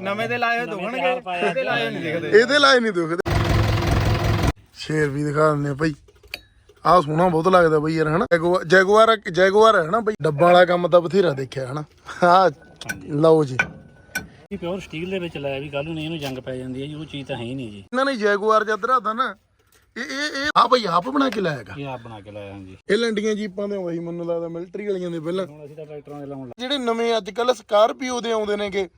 ਨਵੇਂ ਦੇ ਲਾਏ ਹੋਏ ਦੁਖਣਗੇ? ਇਹਦੇ ਲਾਏ ਹੋਏ ਨਹੀਂ ਦਿਖਦੇ। ਇਹਦੇ ਲਾਏ ਨਹੀਂ ਦੁਖਦੇ। ਸ਼ੇਰ ਵੀ ਦਿਖਾ ਦਿੰਦੇ ਆ ਭਾਈ ਆਹ ਸੋਹਣਾ ਬਹੁਤ ਲੱਗਦਾ ਬਈ ਯਾਰ ਹਨਾ? ਜੈਗੁਆਰ ਜੈਗੁਆਰ ਹੈ ਹਨਾ ਬਈ? ਡੱਬਾ ਵਾਲਾ ਕੰਮ ਤਾਂ ਬਥੇਰਾ ਦੇਖਿਆ ਹਨਾ? ਆ ਲਓ ਜੀ। ਇਹ ਪਿਓਰ ਸਟੀਲ ਦੇ ਵਿੱਚ ਲਾਇਆ ਵੀ ਕੱਲ ਨੂੰ ਨਹੀਂ ਇਹਨੂੰ ਜੰਗ ਪੈ ਜਾਂਦੀ ਹੈ ਜੀ ਉਹ ਚੀਜ਼ ਤਾਂ ਹੈ ਹੀ ਨਹੀਂ ਜੀ। ਇਹਨਾਂ ਨੇ ਜੈਗੁਆਰ ਜਦ ਰਾਦਾ ਨਾ ਇਹ ਇਹ ਇਹ ਆ ਭਾਈ ਆਪ ਬਣਾ ਕੇ ਲਾਇਆਗਾ ਇਹ ਆਪ ਬਣਾ ਕੇ ਲਾਇਆ ਹਾਂਜੀ। ਇਹ ਲੰਡੀਆਂ ਜੀਪਾਂ ਦੇ ਆਉਂਦਾ ਸੀ ਮੈਨੂੰ ਲੱਗਦਾ ਮਿਲਟਰੀ ਵਾਲੀਆਂ ਦੇ ਪਹਿਲਾਂ। ਹੁਣ ਅਸੀਂ ਤਾਂ ਟਰੈਕਟਰਾਂ ਦੇ ਲਾਉਣ ਲੱਗੇ ਜਿਹੜੇ ਨਵੇਂ ਅੱਜ ਕੱਲ ਸਕਾਰਪੀਓ ਦੇ ਆਉਂਦੇ ਨੇਗੇ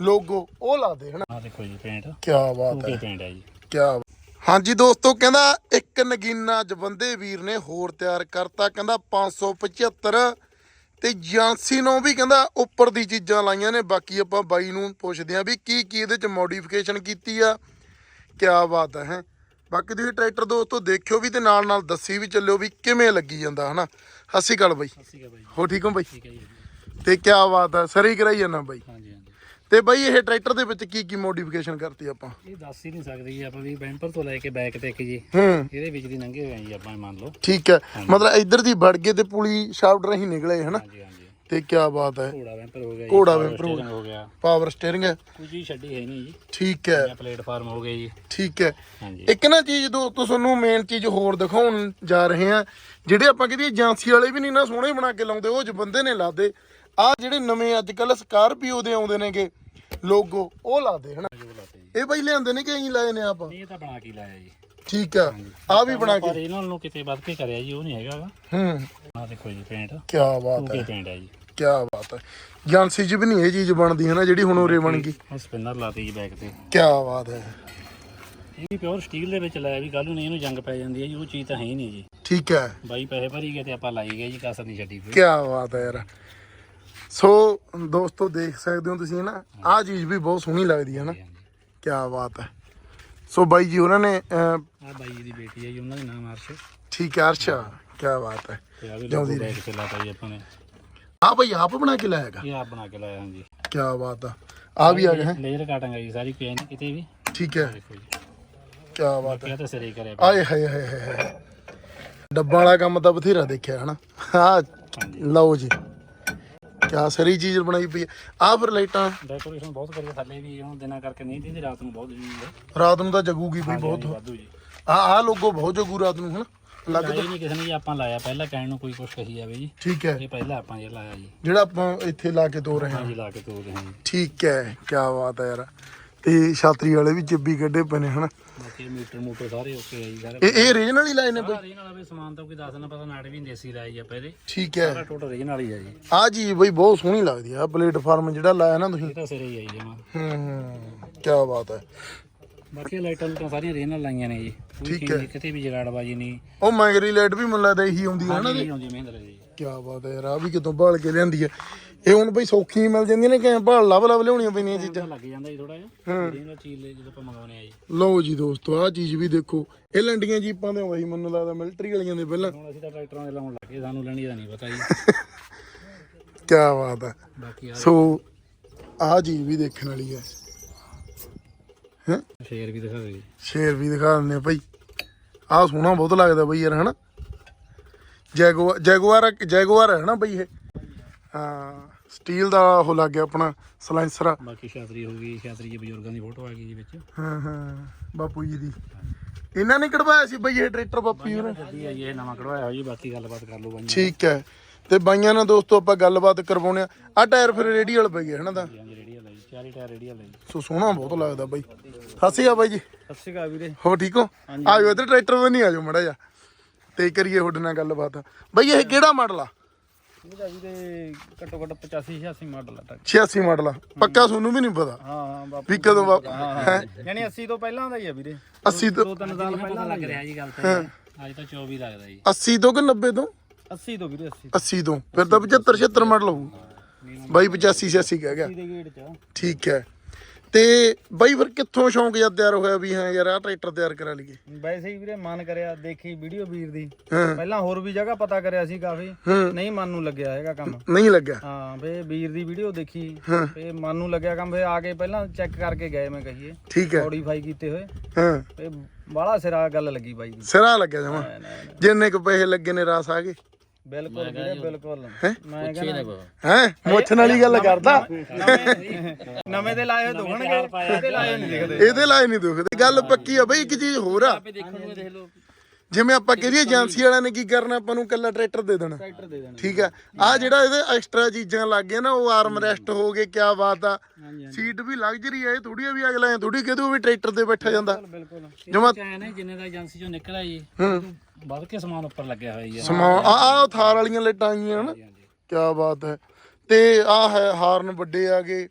ਲੋਗੋ ਉਹ ਲਾਦੇ ਹਨਾ? ਆ ਦੇਖੋ ਜੀ ਪੇਂਟ ਕੀ ਬਾਤ ਹੈ। ਪੇਂਟ ਹੈ ਜੀ। ਕਿਆ ਹਾਂਜੀ ਦੋਸਤੋ ਕਹਿੰਦਾ ਇੱਕ ਨਗੀਨਾ ਜਵੰਦੇ ਵੀਰ ਨੇ ਹੋਰ ਤਿਆਰ ਕਰਤਾ ਕਹਿੰਦਾ 575 ਤੇ ਜਾਂਸੀ ਨੂੰ ਵੀ ਕਹਿੰਦਾ ਉੱਪਰ ਦੀ ਚੀਜ਼ਾਂ ਲਾਈਆਂ ਨੇ ਬਾਕੀ ਆਪਾਂ ਬਾਈ ਨੂੰ ਪੁੱਛਦੇ ਆਂ ਵੀ ਕੀ ਕੀ ਇਹਦੇ ਚ ਮੋਡੀਫਿਕੇਸ਼ਨ ਕੀਤੀ ਆ। ਕਿਆ ਬਾਤ ਹੈ। ਬਾਕੀ ਤੁਸੀਂ ਟਰੈਕਟਰ ਦੋਸਤੋ ਦੇਖਿਓ ਵੀ ਤੇ ਨਾਲ ਨਾਲ ਦੱਸੀ ਵੀ ਚੱਲਿਓ ਵੀ ਕਿਵੇਂ ਲੱਗੀ ਜਾਂਦਾ ਹਨਾ? ਹੱਸੀ ਗੱਲ ਬਾਈ। ਹੈ ਬਾਈ। ਹੋ ਠੀਕ ਹੋ ਬਾਈ? ਠੀਕ ਹੈ ਜੀ ਤੇ ਕਿਆ ਬਾਤ ਹੈ ਸਰੀ ਕਰਾਈ ਜਾਂਦਾ ਬਾਈ। ਹਾਂਜੀ। ਤੇ ਬਾਈ ਇਹ ਟਰੈਕਟਰ ਦੇ ਵਿੱਚ ਕੀ ਕੀ ਮੋਡੀਫਿਕੇਸ਼ਨ ਕਰਤੀ ਆਪਾਂ? ਇਹ ਦੱਸ ਹੀ ਨਹੀਂ ਸਕਦੇ ਜੀ ਆਪਾਂ ਵੀ ਬੈਂਪਰ ਤੋਂ ਲੈ ਕੇ ਬੈਕ ਤੱਕ ਜੀ। ਹੂੰ। ਇਹਦੇ ਵਿੱਚ ਦੀ ਲੰਘੇ ਹੋਏ ਆ ਜੀ ਆਪਾਂ ਮੰਨ ਲਓ। ਠੀਕ ਹੈ। ਮਤਲਬ ਇੱਧਰ ਦੀ ਵੜ ਗਏ ਤੇ ਪੁਲੀ ਸ਼ਾਫਟ ਰਹੀ ਨਿਕਲੇ ਹਨਾ? ਹਾਂਜੀ ਹਾਂਜੀ। ਤੇ ਕੀ ਬਾਤ ਹੈ। ਘੋੜਾ ਬੈਂਪਰ ਹੋ ਗਿਆ ਜੀ ਘੋੜਾ power ਬੈਂਪਰ ਹੋ steering ਹੋ ਗਿਆ। ਪਾਵਰ ਸਟੀਅਰਿੰਗ ਹੈ। ਕੋਈ ਚੀਜ਼ ਛੱਡੀ ਹੈ ਨਹੀਂ ਜੀ। ਠੀਕ ਹੈ। ਜਾਂ ਪਲੇਟਫਾਰਮ ਹੋ ਗਏ ਜੀ। ਠੀਕ ਹੈ। ਹਾਂਜੀ। ਇੱਕ ਨਾ ਚੀਜ਼ ਦੋਸਤੋ ਤੁਹਾਨੂੰ ਮੇਨ ਚੀਜ਼ ਹੋਰ ਦਿਖਾਉਣ ਜਾ ਰਹੇ ਆ ਜਿਹੜੇ ਆਪਾਂ ਕਹਿੰਦੇ ਏਜੰਸੀ ਵਾਲੇ ਵੀ ਨਹੀਂ ਨਾ ਸੋਹਣੇ ਬਣਾ ਕੇ ਲਾਉਂਦੇ ਉਹ ਜ ਬੰਦੇ ਨੇ ਲਾਦੇ। ਆ ਜਿਹੜੇ ਨਵੇਂ ਅੱਜ ਕੱਲ ਸਕਾਰਪੀਓ ਦੇ ਆਉਂਦੇ ਨੇਗੇ ਲੋਗੋ ਉਹ ਲਾਦੇ ਹਨਾ? ਜੋ ਲਾਤੇ ਜੀ ਇਹ ਬਾਈ ਲਿਆਂਦੇ ਨੇ ਕਿ ਐਂ ਲਾਏ ਨੇ ਆਪਾਂ? ਇਹ ਤਾਂ ਬਣਾ ਕੇ ਲਾਇਆ ਜੀ। ਠੀਕ ਆ ਆ ਵੀ ਬਣਾ ਪਰ ਕੇ ਇਹਨਾਂ ਨੂੰ ਕਿਤੇ ਵੱਧ ਕੇ ਕਰਿਆ ਜੀ ਉਹ ਨਹੀਂ ਹੈਗਾ ਗਾ। ਹੂੰ। ਆ ਦੇਖੋ ਜੀ ਪੇਂਟ ਕੀ ਬਾਤ ਟੂਕੇ ਹੈ। ਪੇਂਟ ਹੈ ਜੀ। ਕੀ ਬਾਤ ਹੈ। ਏਜੰਸੀ 'ਚ ਵੀ ਨਹੀਂ ਇਹ ਚੀਜ਼ ਬਣਦੀ ਹੈ ਨਾ ਜਿਹੜੀ ਹੁਣ ਉਰੇ ਬਣ ਗਈ। ਉਹ ਸਪਿਨਰ ਲਾਤੀ ਜੀ ਬੈਕ ਤੇ। ਕੀ ਬਾਤ ਹੈ। ਇਹ ਵੀ ਪਿਓਰ ਸਟੀਲ ਦੇ ਵਿੱਚ ਲਾਇਆ ਵੀ ਕੱਲ ਨੂੰ ਨਹੀਂ ਇਹਨੂੰ ਜੰਗ ਪੈ ਜਾਂਦੀ ਹੈ ਜੀ ਉਹ ਚੀਜ਼ ਤਾਂ ਹੈ ਹੀ ਨਹੀਂ ਜੀ। ਠੀਕ ਹੈ। ਬਾਈ ਪੈਸੇ ਭਰੀ ਗਏ ਤੇ ਆਪਾਂ ਲਾਈ ਗਏ ਜੀ ਕਸਰ ਨਹੀਂ ਛੱਡੀ ਕੋਈ। ਕੀ ਬਾਤ ਹੈ ਯਾਰ। ਸੋ ਦੋਸਤੋ ਦੇਖ ਸਕਦੇ ਹੋ ਤੁਸੀਂ ਨਾ ਆਹ ਚੀਜ਼ ਵੀ ਬਹੁਤ ਸੋਹਣੀ ਲੱਗਦੀ ਹੈ ਨਾ। ਕੀ ਬਾਤ ਹੈ। ਸੋ ਬਾਈ ਜੀ ਉਹਨਾਂ ਨੇ ਅਹ, ਆ ਬਾਈ ਜੀ ਦੀ ਬੇਟੀ ਹੈ ਜੀ ਉਹਨਾਂ ਦਾ ਨਾਮ ਅਰਸ਼ ਠੀਕ ਹੈ ਅਰਸ਼ਾ ਕੀ ਬਾਤ ਹੈ। ਤੇ ਆ ਵੀ ਤੇ ਲਾਤਾ ਜੀ ਆਪਾਂ ਨੇ। ਆ ਭਾਈ ਆਪ ਬਣਾ ਕੇ ਲਾਇਆਗਾ ਇਹ ਆਪ ਬਣਾ ਕੇ ਲਾਇਆ ਹਾਂਜੀ। ਕੀ ਬਾਤ ਆ ਆ ਵੀ ਆ ਗਿਆ ਹੈ। ਲੇਜ਼ਰ ਕਟਿੰਗ ਹੈ ਜੀ ਸਾਰੀ ਨਹੀਂ ਕਿਤੇ ਵੀ। ਠੀਕ ਹੈ। ਦੇਖੋ ਜੀ। ਕੀ ਬਾਤ ਹੈ। ਇਹ ਤਾਂ ਸਿਰੇ ਕਰਿਆ ਆਏ ਹਾਏ ਹਾਏ ਹਾਏ ਹਾਏ। ਡੱਬਾ ਵਾਲਾ ਕੰਮ ਤਾਂ ਬਥੇਰਾ ਦੇਖਿਆ ਹਨਾ। ਆ ਲਓ ਜੀ। ਕਿਆ ਸਰੀ ਚੀਜ਼ ਬਣਾਈ ਪਈ ਆ ਫਿਰ ਲਾਈਟਾਂ। ਡੈਕੋਰੇਸ਼ਨ ਬਹੁਤ ਕਰੀ ਥੱਲੇ ਵੀ ਹੁਣ ਦਿਨਾਂ ਕਰਕੇ ਨਹੀਂ ਦੀ ਰਾਤ ਨੂੰ ਬਹੁਤ ਹੈ। ਰਾਤ ਨੂੰ ਤਾਂ ਜਗੂਗੀ ਬਈ ਬਹੁਤ। ਵਾਧੂ ਜੀ। ਆ ਆ ਲੋਗੋ ਬਹੁਤ ਜਗੂ ਰਾਤ ਨੂੰ ਹਨਾ? ਲੱਗ ਨਹੀਂ ਕਿਸੇ ਨੇ ਜੀ ਆਪਾਂ ਲਾਇਆ ਪਹਿਲਾਂ ਕਹਿਣ ਨੂੰ ਕੋਈ ਕੁਛ ਕਹੀ ਜਾਵੇ ਜੀ। ਠੀਕ ਹੈ। ਇਹ ਪਹਿਲਾਂ ਆਪਾਂ ਜੇ ਲਾਇਆ ਜੀ। ਜਿਹੜਾ ਆਪਾਂ ਇੱਥੇ ਲਾ ਕੇ ਤੋਰ ਰਹੇ ਹਾਂ। ਹਾਂਜੀ ਲਾ ਕੇ ਤੋਰਦੇ ਹਾਂ ਜੀ। ਠੀਕ ਹੈ ਕਿਆ ਬਾਤ ਹੈ ਯਾਰ। ਤੇ ਛਾਤਰੀ ਵਾਲੇ ਵੀ ਚੱਬੀ ਕੱਢੇ ਪਏ ਨੇ ਹਨਾ? ਬਾਕੀ ਇਹ ਮੀਟਰ ਮੂਟਰ ਸਾਰੇ ਓਕੇ ਹੈ ਜੀ ਸਾਰੇ ਇਹ ਇਹ ਰੀਜਨਲ ਹੀ ਲਾਏ ਨੇ ਬਈ? ਸਾਰਾ ਨਾਲ ਵੀ ਸਮਾਨ ਤਾਂ ਕੋਈ ਦੱਸ ਨਾ ਪਤਾ ਨਾੜ ਵੀ ਦੇਸੀ ਲਾਇਆ ਜੀ ਆਪਾਂ ਇਹਦੇ। ਠੀਕ ਹੈ। ਸਾਰਾ ਟੋਟਲ ਰੀਜਨਲ ਹੀ ਹੈ ਜੀ। ਆ ਚੀਜ਼ ਬਈ ਬਹੁਤ ਸੋਹਣੀ ਲੱਗਦੀ ਆ ਪਲੇਟਫਾਰਮ ਜਿਹੜਾ ਲਾਇਆ ਨਾ ਤੁਸੀਂ। ਇਹ ਤਾਂ ਸਿਰੇ ਹੀ ਹੈ ਜੀ ਜਮਾ। ਹੂੰ ਹੂੰ ਕਿਆ ਬਾਤ ਹੈ। ਬਾਕੀ ਇਹ ਲਾਈਟਾਂ ਤਾਂ ਸਾਰੀਆਂ ਰੀਜਨਲ ਲਾਈਆਂ ਨੇ ਜੀ। ਕੋਈ ਠੀਕ ਚੀਜ਼ ਹੈ। ਨਹੀਂ, ਕਿਤੇ ਵੀ ਜਗਾੜਬਾਜੀ ਨਹੀਂ। ਉਹ ਮੈਗਰੀ ਲਾਈਟ ਵੀ ਮੈਨੂੰ ਲੱਗਦਾ ਇਹੀ ਆਉਂਦੀ ਹੈ ਨਾ ਨਹੀਂ ਆਉਂਦੀ ਮਹਿੰਦਰ ਜੀ ਕਿਆ ਬਾਤ ਹੈ ਯਾਰ ਆ ਵੀ ਕਿਤੋਂ ਭਾਲ ਕੇ ਲਿਆਂਦੀ ਹੈ ਇਹ ਹੁਣ ਬਈ ਸੌਖੀ ਮਿਲ ਜਾਂਦੀਆਂ ਨੇ ਕਿ ਭਾਲ ਲੱਭ ਲੱਭ ਲਿਆਉਣੀਆਂ ਪੈਂਦੀਆਂ ਚੀਜ਼ਾਂ। ਲੱਗ ਜਾਂਦਾ ਜੀ ਥੋੜਾ ਜਿਹਾ। ਰੀਜਨਲ ਚੀਜ਼ ਲੈ ਜਦੋਂ ਆਪਾਂ ਮੰਗਾਉਨੇ ਆ ਜੀ। ਲਓ ਜੀ ਦੋਸਤੋ ਆ ਚੀਜ਼ ਵੀ ਦੇਖੋ। ਇਹ ਲੰਡੀਆਂ ਜੀਪਾਂ ਦੇ ਆਉਂਦਾ ਸੀ ਮੈਨੂੰ ਲੱਗਦਾ ਮਿਲਟਰੀ ਵਾਲੀਆਂ ਦੇ ਪਹਿਲਾਂ। ਹੁਣ ਅਸੀਂ ਤਾਂ ਟਰੈਕਟਰਾਂ ਦੇ ਲਾਉਣ ਲੱਗੇ ਸਾਨੂੰ ਲੈਣੀ ਦਾ ਨਹੀਂ ਪਤਾ ਜੀ। ਕਿਆ ਬਾਤ ਹੈ ਆ ਸੋ ਆ ਚੀਜ਼ ਵੀ ਦੇਖਣ ਵਾਲੀ ਹੈ ਹੈ? ਸ਼ੇਰ ਵੀ ਦਿਖਾ ਜੀ। ਸ਼ੇਰ ਵੀ ਦਿਖਾ ਦਿੰਦੇ ਆ ਭਾਈ ਆਹ ਸੋਹਣਾ ਬਹੁਤ ਲੱਗਦਾ ਬਈ ਯਾਰ ਹਨਾ? ਜੈਗੁਆਰ ਜੈਗੁਆਰ ਜੈਗੁਆਰ ਹੈ ਨਾ ਬਈ ਇਹ? ਹਾਂ ਸਟੀਲ ਦਾ ਉਹ ਲੱਗ ਗਿਆ ਆਪਣਾ ਸਲਾਈਸਰ ਬਾਕੀ ਛਾਤਰੀ ਹੋ ਗਈ ਛਾਤਰੀ ਜੀ ਬਜ਼ੁਰਗਾਂ ਦੀ ਫੋਟੋ ਆ ਗਈ ਜੀ ਵਿੱਚ। ਹਾਂ ਹਾਂ ਬਾਪੂ ਜੀ ਦੀ। ਇਹਨਾਂ ਨੇ ਕਢਵਾਇਆ ਸੀ ਬਈ ਇਹ ਟਰੈਕਟਰ ਬਾਪੂ ਜੀ ਨੇ ਆ ਜੀ ਇਹ ਨਵਾਂ ਕਢਵਾਇਆ ਹੋਇਆ ਜੀ ਬਾਕੀ ਗੱਲਬਾਤ ਕਰ ਲਓ ਬਾਈ ਠੀਕ ਹੈ। ਤੇ ਬਾਈਆਂ ਨਾਲ ਦੋਸਤੋ ਆਪਾਂ ਗੱਲਬਾਤ ਕਰਵਾਉਣੇ ਆ। ਆ ਟਾਇਰ ਫਿਰ ਰੇਡੀਅਲ ਪਈ ਹੈ ਹਨਾ ਦਾ ਹਾਂਜੀ ਰੇਡੀਅਲ ਹੈ ਜੀ ਚਾਰੀ ਟਾਇਰ ਰੇਡੀਅਲ ਹੈ ਜੀ। ਸੋ ਸੋਹਣਾ ਬਹੁਤ ਲੱਗਦਾ ਬਾਈ। ਸਤਿ ਸ਼੍ਰੀ ਅਕਾਲ ਬਾਈ ਜੀ। ਸਤਿ ਸ਼੍ਰੀ ਅਕਾਲ ਵੀਰੇ। ਹੋ ਠੀਕ ਹੋ? ਆਜੋ ਇੱਧਰ ਟਰੈਕਟਰ ਵੀ ਨਹੀਂ ਆਜੋ ਮੜਾ ਜਾ ਤੇ ਕਰੀਏ ਤੁਹਾਡੇ ਨਾਲ ਗੱਲਬਾਤ। ਬਾਈ ਇਹ ਕਿਹੜਾ ਮਾਡਲ ਆ? ਇਹਦਾ ਵੀਰੇ ਘੱਟੋ ਘੱਟ 85 86 ਮਾਡਲ ਆ ਟਰੈਕਟਰ 86 ਮਾਡਲ ਆ। ਪੱਕਾ ਤੁਹਾਨੂੰ ਵੀ ਨਹੀਂ ਪਤਾ? ਹਾਂ ਹਾਂ ਬਾਪੂ। ਵੀ ਕਦੋਂ ਵਾ- ਹੈਂ? ਯਾਨੀ 80 ਤੋਂ ਪਹਿਲਾਂ ਦਾ ਹੀ ਆ ਵੀਰੇ। 80 ਤੋਂ ਦੋ ਤਿੰਨ ਸਾਲ ਪਤਾ ਲੱਗ ਰਿਹਾ ਜੀ ਗੱਲ ਤਾਂ ਅੱਜ ਤਾਂ 24 ਲੱਗਦਾ ਜੀ। 80 ਤੋਂ ਕਿ 90 ਤੋਂ? 80 ਤੋਂ ਵੀਰੇ 80 80 ਤੋਂ। ਫਿਰ ਤਾਂ 75 76 ਮਾਡਲ ਹੋਊ। ਬਾਈ 85 86 ਕਹਿ ਗਿਆ। ਦੇ ਗੇਟ ਚ। ਠੀਕ ਹੈ। ਤੇ ਬਾਈ ਫਿਰ ਕਿੱਥੋਂ ਸ਼ੌਂਕ ਜਦ ਤਿਆਰ ਹੋਇਆ ਵੀ ਹਾਂ ਯਾਰ ਆਹ ਟਰੈਕਟਰ ਤਿਆਰ ਕਰਾ ਲਈਏ? ਵੈਸੇ ਹੀ ਵੀਰੇ ਮਨ ਕਰਿਆ ਦੇਖੀ ਵੀਡੀਓ ਵੀਰ ਦੀ। ਹਾਂ। ਪਹਿਲਾਂ ਹੋਰ ਵੀ ਜਗ੍ਹਾ ਪਤਾ ਕਰਿਆ ਸੀ ਕਾਫੀ। ਹਾਂ। ਨਹੀਂ ਮਨ ਨੂੰ ਲੱਗਿਆ ਹੈਗਾ ਕੰਮ। ਨਹੀਂ ਲੱਗਿਆ? ਹਾਂ ਫੇ ਵੀਰ ਦੀ ਵੀਡੀਓ ਦੇਖੀ। ਹਾਂ। ਫੇ ਮਨ ਨੂੰ ਲੱਗਿਆ ਕੰਮ ਫੇ ਆ ਕੇ ਪਹਿਲਾਂ ਚੈੱਕ ਕਰਕੇ ਗਏ ਮੈਂ ਕਹੀਏ। ਠੀਕ ਹੈ। ਮੋਡੀਫਾਈ ਕੀਤੇ ਹੋਏ। ਹਾਂ। ਫੇ ਬਾਹਲਾ ਸਿਰਾ ਗੱਲ ਲੱਗੀ ਬਾਈ ਦੀ। ਸਿਰਾ ਲੱਗਿਆ ਜਮਾ। ਨਾ, ਨਾ, ਨਾ। ਜਿੰਨੇ ਕੁ ਪੈਸੇ ਲੱਗੇ ਨੇ ਰਾਸ ਆ ਗਏ। ਬਿਲਕੁਲ ਵੀਰੇ ਬਿਲਕੁਲ। ਮੈਂ ਕਹਿੰਦਾ ਹੈ? ਮੁੱਛਣ ਵਾਲੀ ਗੱਲ ਕਰਦਾ। ਨਵੇਂ ਦੇ ਲਾਏ ਦੁਖਣਗੇ ਇਹਦੇ ਲਾਏ ਨਹੀਂ ਦਿਖਦੇ। ਇਹਦੇ ਲਾਏ ਨਹੀਂ ਦੁਖਦੇ। ਗੱਲ ਪੱਕੀ ਆ ਬਈ ਇੱਕ ਚੀਜ਼ ਹੋਰ ਆ। ਜਿਵੇਂ ਆਪਾਂ ਕਹੀਏ ਏਜੰਸੀ ਵਾਲਿਆਂ ਨੇ ਕੀ ਕਰਨਾ ਆਪਾਂ ਨੂੰ ਕੱਲਾ ਟਰੈਕਟਰ ਦੇ ਦੇਣਾ। ਟਰੈਕਟਰ ਦੇ ਦੇਣਾ। ਠੀਕ ਆ। ਆ ਜਿਹੜਾ ਇਹਦੇ ਐਕਸਟਰਾ ਚੀਜ਼ਾਂ ਲੱਗ ਗਈਆਂ ਨਾ ਉਹ ਆਰਮ ਰੈਸਟ ਹੋ ਗਏ ਕਿਆ ਬਾਤ ਆ। ਸੀਟ ਵੀ ਲਗਜ਼ਰੀ ਆ ਇਹ ਥੋੜੀ ਆ ਵੀ ਅਗਲਾ ਥੋੜੀ ਕਿਦੋਂ ਵੀ ਟਰੈਕਟਰ ਤੇ ਬੈਠਾ ਜਾਂਦਾ। ਬਿਲਕੁਲ ਨੇ ਜਿੰਨੇ ਦਾ ਏਜੰਸੀ ਚੋਂ ਨਿਕਲਿਆ ਜੀ ਹੂੰ। ਵੱਧ ਕੇ ਸਮਾਨ ਉੱਪਰ ਲੱਗਿਆ ਹੋਇਆ ਜੀ। ਸਮਾਨ ਆ ਆ ਥਾਰ ਵਾਲੀਆਂ ਲਾਈਟਾਂ ਆਈਆਂ ਹਨ। ਕਿਆ ਬਾਤ ਹੈ। ਤੇ ਆ ਹੈ ਹਾਰਨ ਵੱਡੇ ਆ ਗਏ।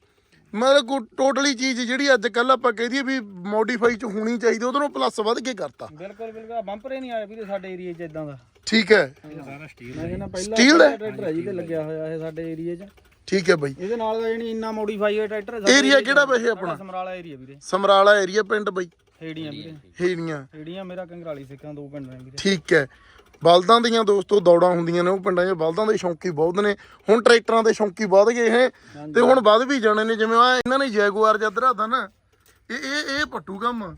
ਮਤਲਬ ਕੋ ਟੋਟਲੀ ਚੀਜ਼ ਜਿਹੜੀ ਅੱਜ ਕੱਲ ਆਪਾਂ ਕਹਿ ਦਈਏ ਵੀ ਮੋਡੀਫਾਈ ਚ ਹੋਣੀ ਚਾਹੀਦੀ ਉਹਦੇ ਪਲੱਸ ਵੱਧ ਕੇ ਕਰਤਾ। ਬਿਲਕੁਲ ਬਿਲਕੁਲ। ਬੰਪਰ ਹੀ ਨਹੀਂ ਆਇਆ ਵੀਰੇ ਸਾਡੇ ਏਰੀਆ 'ਚ ਇਦਾਂ ਦਾ। ਠੀਕ ਹੈ। ਸਾਰਾ ਸਟੀਲ ਮੈਂ ਕਹਿੰਦਾ ਪਹਿਲਾ Steel ਦਾ? ਟਰੈਕਟਰ ਹੈ ਜੀ ਤੇ ਲੱਗਿਆ ਹੋਇਆ ਇਹ ਸਾਡੇ ਏਰੀਆ 'ਚ। ਠੀਕ ਹੈ ਬਾਈ। ਇਹਦੇ ਨਾਲ ਦਾ ਜਿਹੜੀ ਇੰਨਾ ਮੋਡੀਫਾਈ ਹੋਇਆ ਟਰੈਕਟਰ ਹੈ ਸਾਡੇ ਏਰੀਆ। ਕਿਹੜਾ ਵੈਸੇ ਆਪਣਾ? ਸਮਰਾਲਾ ਏਰੀਆ ਵੀਰੇ। ਸਮਰਾਲਾ ਏਰੀਆ ਪਿੰਡ ਬਾਈ। ਹੇੜੀਆਂ ਵੀਰੇ। ਹੇੜੀਆਂ। ਹੇੜੀਆਂ ਮੇਰਾ ਕੰਗਰਾਲੀ ਸਿੱਖਾਂ ਦੋ ਪਿੰਡ ਨੇ ਵੀਰੇ ਠੀਕ ਹੈ। ਬਲਦਾਂ ਦੀਆਂ ਦੋਸਤੋ ਦੌੜਾਂ ਹੁੰਦੀਆਂ ਨੇ ਉਹ ਪਿੰਡਾਂ 'ਚ ਬਲਦਾਂ ਦੇ ਸ਼ੌਂਕੀ ਬਹੁਤ ਨੇ। ਹੁਣ ਟਰੈਕਟਰਾਂ ਦੇ ਸ਼ੌਂਕੀ ਵੱਧ ਗਏ ਹੈ ਤੇ ਹੁਣ ਵੱਧ ਵੀ ਜਾਣੇ ਨੇ ਜਿਵੇਂ ਆ ਇਹਨਾਂ ਨੇ ਜੈਗੁਆਰ ਜਦਰਾ ਦਾ ਨਾ ਇਹ ਇਹ ਇਹ ਪੱਟੂ ਕੰਮ ਆ।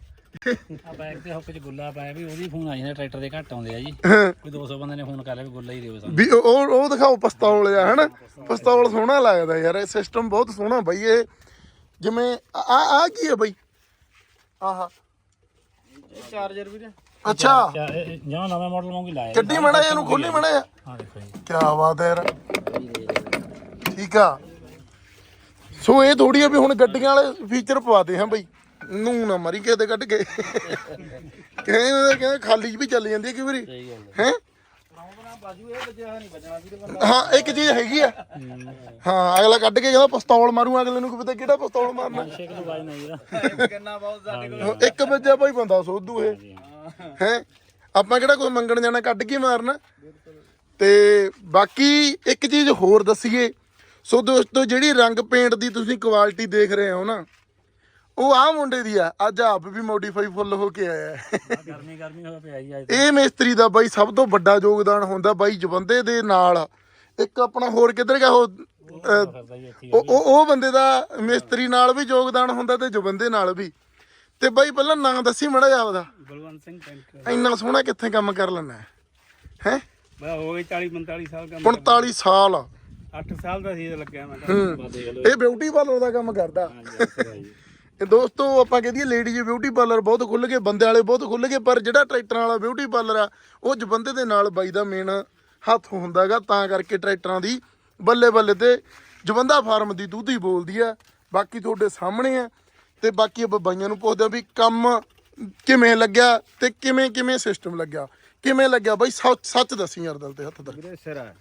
ਆ ਬੈਗ ਤੇ ਹੁੱਕ ਚ ਗੁੱਲਾ ਪਾਇਆ ਵੀ ਉਹਦੀ ਫੋਨ ਆਈ ਨੇ ਟਰੈਕਟਰ ਦੇ ਘੱਟ ਆਉਂਦੇ ਆ ਜੀ। ਕੋਈ 200 ਬੰਦੇ ਨੇ ਫੋਨ ਕਰ ਲਿਆ ਵੀ ਗੁੱਲਾ ਹੀ ਦਿਓ ਸਾਨੂੰ। ਵੀ ਉਹ ਉਹ ਉਹ ਦਿਖਾਓ ਪਿਸਤੌਲ ਆ ਹਨਾ ਪਿਸਤੌਲ ਸੋਹਣਾ ਲੱਗਦਾ ਯਾਰ ਇਹ ਸਿਸਟਮ ਬਹੁਤ ਸੋਹਣਾ ਬਈ ਇਹ ਜਿਵੇਂ ਆ ਆ ਕੀ ਹੈ ਬਈ? ਆਹਾ। ਇਹ ਚਾਰਜਰ ਵੀਰੇ। ਅੱਛਾ। ਜਾਂ ਨਵੇਂ ਮਾਡਲ ਵਾਂਗੂ ਲਾਇਆ ਗੱਡੀ ਮੜਾ ਇਹਨੂੰ ਖੋਲੀ ਮੜਾ ਹਾਂ ਦੇਖੋ ਜੀ। ਕੀ ਬਾਤ ਹੈ ਯਾਰ। ਠੀਕ ਆ। ਸੋ ਇਹ ਥੋੜੀ ਆ ਵੀ ਹੁਣ ਗੱਡੀਆਂ ਵਾਲੇ ਫੀਚਰ ਪਵਾਦੇ ਹਾਂ ਬਈ। ਨੂੰ ਨਾ ਮਰੀ ਦੇ ਕੱਢ ਕੇ। ਕਹਿੰਦੇ ਕਹਿੰਦੇ ਖਾਲੀ 'ਚ ਵੀ ਚੱਲ ਜਾਂਦੀ ਹੈ ਕਈ ਵਾਰੀ। ਹੈ ਨਹੀਂ ਵੱਜਣਾ ਵੀਰੇ ਬੰਦਾ ਹਾਂ ਇੱਕ ਚੀਜ਼ ਹੈਗੀ ਆ। ਹਾਂ ਅਗਲਾ ਕੱਢ ਕੇ ਕਹਿੰਦਾ ਪਿਸਤੌਲ ਮਾਰੂ ਅਗਲੇ ਨੂੰ ਕੀ ਪਤਾ ਕਿਹੜਾ ਪਿਸਤੌਲ ਮਾਰਨਾ? ਸ਼ੇਕ ਤੋਂ ਬਾਜ ਨਹੀਂ ਇਹਦਾ ਕਿੰਨਾ ਬਹੁਤ ਸਾਡੇ ਕੋਲ ਉਹ ਇੱਕ ਵੱਜਿਆ ਭਾਈ ਬੰਦਾ ਸੋਧੂ ਇਹ। ਹੈ। ਆਪਾਂ ਕਿਹੜਾ ਕੋਈ ਮੰਗਣ ਜਾਣਾ ਕੱਢ ਕੇ ਮਾਰਨਾ? ਤੇ ਬਾਕੀ ਇੱਕ ਚੀਜ਼ ਹੋਰ ਦਸੀਏ। ਸੋ ਦੋਸਤੋ ਜਿਹੜੀ ਰੰਗ ਪੇਂਟ ਦੀ ਤੁਸੀਂ ਕੁਆਲਿਟੀ ਦੇਖ ਰਹੇ ਹੋ ਨਾ ਉਹ ਆ ਮੁੰਡੇ ਦੀ ਆ ਅੱਜ ਆਪ ਵੀ ਮੋਡੀਫਾਈ ਫੁੱਲ ਹੋ ਕੇ ਆਇਆ ਹੈ। ਆਹ ਗਰਮੀ ਗਰਮੀ ਹੋਇਆ ਪਿਆ ਜੀ ਅੱਜ ਇਹ ਮਿਸਤਰੀ ਦਾ ਬਾਈ ਸਭ ਤੋਂ ਵੱਡਾ ਯੋਗਦਾਨ ਹੁੰਦਾ ਬਾਈ ਜਵੰਦੇ ਦੇ ਨਾਲ। ਇੱਕ ਆਪਣਾ ਹੋਰ ਕਿੱਧਰ ਗਿਆ ਉਹ ਅਹ, ਫਿਰਦਾ ਜੀ ਇੱਥੇ ਉਹ ਉਹ ਉਹ ਬੰਦੇ ਦਾ ਮਿਸਤਰੀ ਨਾਲ ਵੀ ਯੋਗਦਾਨ ਹੁੰਦਾ ਤੇ ਜਵੰਦੇ ਨਾਲ ਵੀ। ਤੇ ਬਾਈ ਪਹਿਲਾਂ ਨਾਂ ਦੱਸੀ ਮੜਾ ਜਾ ਉਹਦਾ ਬਲਵੰਤ ਸਿੰਘ ਟੈਂਕ ਇੰਨਾ ਸੋਹਣਾ ਕਿੱਥੇ ਕੰਮ ਕਰ ਲੈਣਾ ਹੈ? ਬਾ ਹੋ ਗਏ 40 45 ਸਾਲ ਕੰਮ 45 ਸਾਲ। 8 ਸਾਲ ਦਾ ਸੀ ਲੱਗਿਆ ਮੈਂ ਹੂੰ। ਇਹ ਬਿਊਟੀ ਪਾਰਲਰ ਦਾ ਕੰਮ ਕਰਦਾ। ਦੋਸਤੋ ਆਪਾਂ ਕਹਦੀਏ ਲੇਡੀਜ਼ ਬਿਊਟੀ ਪਾਰਲਰ ਬਹੁਤ ਖੁੱਲ ਗਏ ਬੰਦੇ ਵਾਲੇ ਬਹੁਤ ਖੁੱਲ ਗਏ ਪਰ ਜਿਹੜਾ ਟਰੈਕਟਰਾਂ ਵਾਲਾ ਬਿਊਟੀ ਪਾਰਲਰ ਆ ਉਹ ਜਵੰਦੇ ਦੇ ਨਾਲ ਬਾਈ ਦਾ ਮੇਨ ਹੱਥ ਹੁੰਦਾਗਾ ਤਾਂ ਕਰਕੇ ਟਰੈਕਟਰਾਂ ਦੀ ਬੱਲੇ ਬੱਲੇ ਤੇ ਜਵੰਦਾ ਫਾਰਮ ਦੀ ਦੁੱਧ ਹੀ ਬੋਲਦੀ ਆ। ਬਾਕੀ ਤੁਹਾਡੇ ਸਾਹਮਣੇ ਆ ਤੇ ਬਾਕੀ ਆਪਾਂ ਬਾਈਆਂ ਨੂੰ ਪੁੱਛਦੇ ਆ ਵੀ ਕੰਮ ਕਿਵੇਂ ਲੱਗਿਆ ਤੇ ਕਿਵੇਂ ਕਿਵੇਂ ਸਿਸਟਮ ਲੱਗਿਆ। ਕਿਵੇਂ ਲੱਗਿਆ ਬਾਈ? ਸੱਚ ਸੱਚ ਦੱਸੀ ਯਾਰ ਦਿਲ ਤੇ ਹੱਥ ਵੀਰੇ ਸਿਰਾ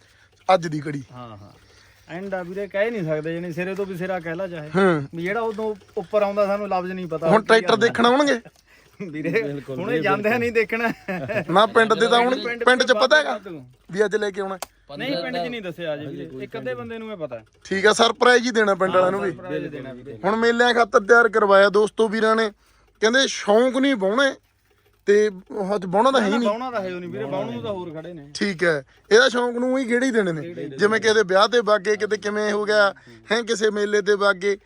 ਅੱਜ ਦੀ ਘੜੀ। ਹਾਂ ਹਾਂ। ਐਂਡ ਆ ਵੀਰੇ ਕਹਿ ਨਹੀਂ ਸਕਦੇ ਜਣੀ ਸਿਰੇ ਤੋਂ ਵੀ ਸਿਰਾ ਕਹਿ ਲਾ ਚਾਹੇ। ਹੂੰ। ਵੀ ਜਿਹੜਾ ਉਦੋਂ ਉੱਪਰ ਆਉਂਦਾ ਸਾਨੂੰ ਲਫ਼ਜ਼ ਨਹੀਂ ਪਤਾ। ਹੁਣ ਟਰੈਕਟਰ ਦੇਖਣ ਆਉਣਗੇ? ਵੀਰੇ ਹੁਣੇ ਜਾਂਦੇ ਨਹੀਂ ਦੇਖਣਾ। ਨਾ ਪਿੰਡ ਦੇ ਤਾਂ ਹੁਣ ਪਿੰਡ 'ਚ ਪਤਾ ਹੈਗਾ ਵੀ ਅੱਜ ਲੈ ਕੇ ਆਉਣਾ। ਨਹੀਂ ਪਿੰਡ 'ਚ ਨਹੀਂ ਦੱਸਿਆ ਅਜੇ ਵੀਰੇ। ਇੱਕ ਅੱਧੇ ਬੰਦੇ ਨੂੰ ਇਹ ਪਤਾ। ਠੀਕ ਆ ਸਰਪ੍ਰਾਈਜ਼ ਹੀ ਦੇਣਾ ਪਿੰਡ ਵਾਲਿਆਂ ਨੂੰ ਵੀ। ਪ੍ਰਾਈਜ਼ ਦੇਣਾ ਵੀਰੇ। ਹੁਣ ਮੇਲਿਆਂ ਖਾਤਰ ਤਿਆਰ ਕਰਵਾਇਆ ਦੋਸਤੋ ਵੀਰਾਂ ਨੇ। ਕਹਿੰਦੇ ਸ਼ੌਂਕ ਨਹੀਂ ਬਾਉਣੇ ਤੇ ਹੱਥ ਬਾਉਣਾ ਤਾਂ ਹੈ ਹੀ ਨਹੀਂ। ਬਾਉਣਾ ਤਾਂ ਹੈ ਨਹੀਂ ਵੀਰੇ ਬਾਉਣ ਨੂੰ ਤਾਂ ਹੋਰ ਖੜੇ ਨੇ। ਠੀਕ ਹੈ ਇਹਦਾ ਸ਼ੌਂਕ ਨੂੰ ਹੀ ਗੇੜੀ ਦੇਣੇ ਨੇ? ਜਿਵੇਂ ਦੇ ਵਿਆਹ ਤੇ ਬਾਗੇ ਕਿਤੇ ਕਿਵੇਂ ਹੋ ਗਿਆ ਹੈ ਕਿਸੇ ਮੇਲੇ ਤੇ ਬਾਗੇ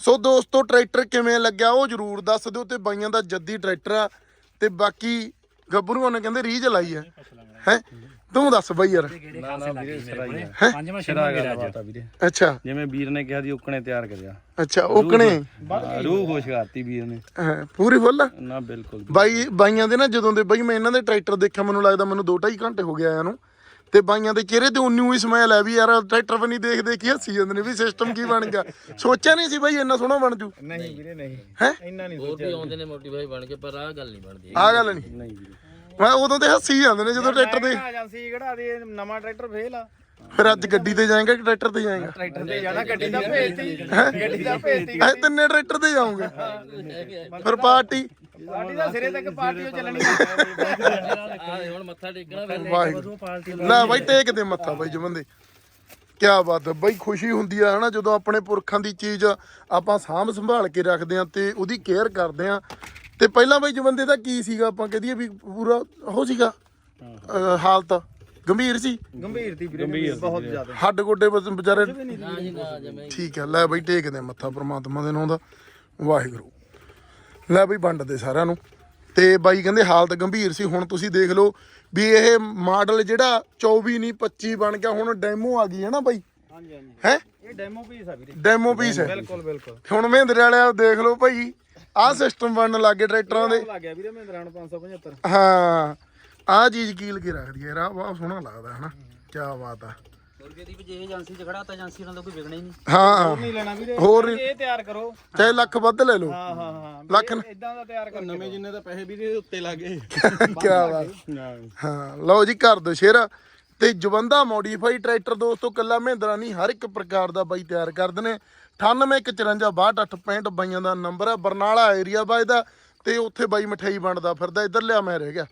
ਸੋ ਦੋਸਤੋ ਟਰੈਕਟਰ ਕਿਵੇਂ ਲੱਗਿਆ ਉਹ ਜਰੂਰ ਦੱਸ ਦਿਓ ਤੇ ਬਾਈਆਂ ਦਾ ਜੱਦੀ ਟਰੈਕਟਰ ਆ ਤੇ ਬਾਕੀ ਗੱਭਰੂਆਂ ਨੇ ਕਹਿੰਦੇ ਰੀਝ ਲਾਈ ਹੈ ਹੈ? ਤੂੰ ਦੱਸ ਬਾਈ ਯਾਰ। ਨਾ ਨਾ ਵੀਰੇ ਸਿਰਾ ਹੀ ਆ। ਪੰਜਵਾਂ ਛੇਵਾਂ ਗੇੜਾ ਅੱਜ ਬਾਤ ਆ ਵੀਰੇ। ਅੱਛਾ। ਜਿਵੇਂ ਵੀਰ ਨੇ ਕਿਹਾ ਦੀ ਉਕਣੇ ਤਿਆਰ ਕਰਿਆ। ਅੱਛਾ ਓਕਣੇ ਰੂਹ ਖੁਸ਼ ਕਰਤੀ ਵੀਰ ਨੇ। ਹਾਂ, ਪੂਰੀ ਫੁੱਲ? ਨਾ ਬਿਲਕੁਲ ਬਾਈ ਬਾਈਆਂ ਦੇ ਨਾ ਜਦੋਂ ਦੇ ਬਾਈ ਮੈਂ ਇਹਨਾਂ ਦੇ ਟਰੈਕਟਰ ਦੇਖਿਆ ਮੈਨੂੰ ਲੱਗਦਾ ਮੈਨੂੰ 2.5 ਘੰਟੇ ਹੋ ਗਏ ਆਇਆ ਨੂੰ। ਤੇ ਬਾਈਆਂ ਦੇ ਚਿਹਰੇ ਤੇ ਉਨੀ ਹੀ ਸਮੈਲ ਹੈ ਵੀ ਯਾਰ ਟਰੈਕਟਰ ਵੀ ਨਹੀਂ ਦੇਖਦੇ ਕੀ ਹੱਸੀ ਜਾਂਦੇ ਨੇ ਵੀ ਸਿਸਟਮ ਕੀ ਬਣ ਗਿਆ। ਸੋਚਿਆ ਨਹੀਂ ਸੀ ਬਾਈ ਇੰਨਾ ਸੋਹਣਾ ਬਣ ਜੂ। ਨਹੀਂ ਵੀਰੇ ਨਹੀਂ। ਹੈਂ? ਇੰਨਾ ਨਹੀਂ ਹੋਰ ਸੋਚਿਆ। ਵੀ ਆਉਂਦੇ ਨੇ ਮੋਟੀਵਾਈ ਬਣ ਕੇ ਪਰ ਆਹ ਗੱਲ ਨਹੀਂ ਬਣਦੀ। ਆਹ ਗੱਲ ਨਹੀਂ। ਨਹੀਂ ਵੀਰੇ। ਮੈਂ ਉਦੋਂ ਤੇ ਹੱਸੀ ਜਾਂਦੇ ਨੇ ਜਦੋਂ ਟਰੈਕਟਰ ਦੇ ਏਜੰਸੀ ਕਿਹੜਾ ਦੇ ਨਵਾਂ ਟਰੈਕਟਰ ਫੇਲ ਆ। ਫਿਰ ਅੱਜ ਗੱਡੀ ਤੇ ਜਾਏਗਾ ਕਿ ਟਰੈਕਟਰ ਤੇ ਜਾਏਗਾ? ਟਰੈਕਟਰ ਤੇ ਜਾਣਾ ਗੱਡੀ ਦਾ ਭੇਜਤੀ। ਗੱਡੀ ਦਾ ਭੇਜਤੀ। ਐ ਤਿੰਨੇ ਟਰੈਕਟਰ ਤੇ ਫਿਰ ਪਾਰਟੀ। ਪਾਰਟੀ ਦਾ ਸਿਰੇ ਤੱਕ ਪਾਰਟੀ ਓ ਚੱਲਣੀ। ਆਹ ਹੁਣ ਮੱਥਾ ਟੇਕਣਾ ਫਿਰ ਲੈ ਬਾਈ ਟੇਕ ਦੇ ਮੱਥਾ ਬਾਈ ਜਵੰਦੇ ਕੀ ਬਾਤ ਹੈ ਬਾਈ ਖੁਸ਼ੀ ਹੁੰਦੀ ਆ ਹਨਾ? ਜਦੋਂ ਆਪਣੇ ਪੁਰਖਾਂ ਦੀ ਚੀਜ਼ ਆਪਾਂ ਸਾਂਭ ਸੰਭਾਲ ਕੇ ਰੱਖਦੇ ਆ ਤੇ ਉਹਦੀ ਕੇਅਰ ਕਰਦੇ ਆ। ਤੇ ਪਹਿਲਾਂ ਬਾਈ ਜਵੰਦੇ ਦਾ ਕੀ ਸੀਗਾ? ਆਪਾਂ ਕਹਦੀਏ ਵੀ ਪੂਰਾ ਉਹ ਸੀਗਾ ਅਹ ਹਾਲਤ ਗੰਭੀਰ ਸੀ। ਗੰਭੀਰ ਦੀ ਵੀਰੇ ਬਹੁਤ ਜ਼ਿਆਦਾ। ਹੱਡ ਗੋਡੇ ਬਸ ਵਿਚਾਰੇ ਠੀਕ ਹੈ ਲੈ ਬਾਈ ਟੇਕ ਦੇ ਮੱਥਾ ਪ੍ਰਮਾਤਮਾ ਦੇ ਨਾਂ ਦਾ। ਵਾਹਿਗੁਰੂ। ਲੈ ਬਾਈ ਵੰਡ ਦੇ ਸਾਰਿਆਂ ਨੂੰ। ਤੇ ਬਾਈ ਕਹਿੰਦੇ ਹਾਲਤ ਗੰਭੀਰ ਸੀ ਹੁਣ ਤੁਸੀਂ ਦੇਖ ਲਓ ਵੀ ਇਹ ਮਾਡਲ ਜਿਹੜਾ 24 ਨਹੀਂ 25 ਬਣ ਗਿਆ ਹੁਣ ਡੈਮੋ ਆ ਗਈ ਹੈ ਨਾ ਬਾਈ? ਹਾਂਜੀ ਹਾਂਜੀ। ਹੈ? ਇਹ ਡੈਮੋ ਪੀਸ ਆ ਵੀਰੇ। ਡੈਮੋ ਪੀਸ ਹੈ। ਬਿਲਕੁਲ ਬਿਲਕੁਲ। ਹੁਣ ਮਹਿੰਦਰੇ ਵਾਲਿਆ ਦੇਖ ਲਓ ਭਾਈ। ਆਹ ਸਿਸਟਮ ਬਣਨ ਲੱਗੇ ਟਰੈਕਟਰਾਂ ਦੇ। ਲੱਗ ਗਿਆ ਵੀਰੇ ਮਹਿੰਦਰਾ ਨੂੰ 575 ਹਾਂ ਆਹ ਚੀਜ਼ ਕੀਲ ਕੇ ਰੱਖਦੀ ਹੈ ਰਾ ਬਹੁਤ ਸੋਹਣਾ ਲੱਗਦਾ ਹੈ ਨਾ ਕੀ ਬਾਤ ਆ। ਮੁਰਗੇ ਦੀ ਵੀ ਜੇ ਏਜੰਸੀ 'ਚ ਖੜਾ ਤਾਂ ਏਜੰਸੀ ਨਾਲ ਤਾਂ ਕੋਈ ਵਿਕਣਾ ਹੀ ਨਹੀਂ। ਹਾਂ। ਨਹੀਂ ਲੈਣਾ ਵੀਰੇ ਹੋਰ ਨਹੀਂ। ਇਹ ਤਿਆਰ ਕਰੋ। ਚਾਹੇ ਲੱਖ ਵੱਧ ਲੈ ਲਓ। ਹਾਂ ਹਾਂ ਹਾਂ। ਲੱਖ ਇਦਾਂ ਦਾ ਤਿਆਰ ਕਰ ਨਵੇਂ ਜਿੰਨੇ ਦਾ ਪੈਸੇ ਵੀਰੇ ਉੱਤੇ ਲੱਗੇ। ਕੀ ਬਾਤ। ਹਾਂ ਲਓ ਜੀ ਕਰ ਦੋ ਸ਼ੇਰ ਤੇ ਜਵੰਦਾ ਮੋਡੀਫਾਈ ਟਰੈਕਟਰ ਦੋਸਤੋ ਕੱਲਾ ਮਹਿੰਦਰਾ ਨਹੀਂ ਹਰ ਇੱਕ ਪ੍ਰਕਾਰ ਦਾ ਬਾਈ ਤਿਆਰ ਕਰਦੇ ਨੇ। 9854628865 ਬਾਈਆਂ ਦਾ ਨੰਬਰ ਹੈ ਬਰਨਾਲਾ ਏਰੀਆ ਬਾਈ ਦਾ ਤੇ ਉੱਥੇ ਬਾਈ ਮਠਿਆਈ ਵੰਡਦਾ ਫਿਰਦਾ। ਇੱਧਰ ਲਿਆ ਮੈਂ ਰਹਿ ਗਿਆ।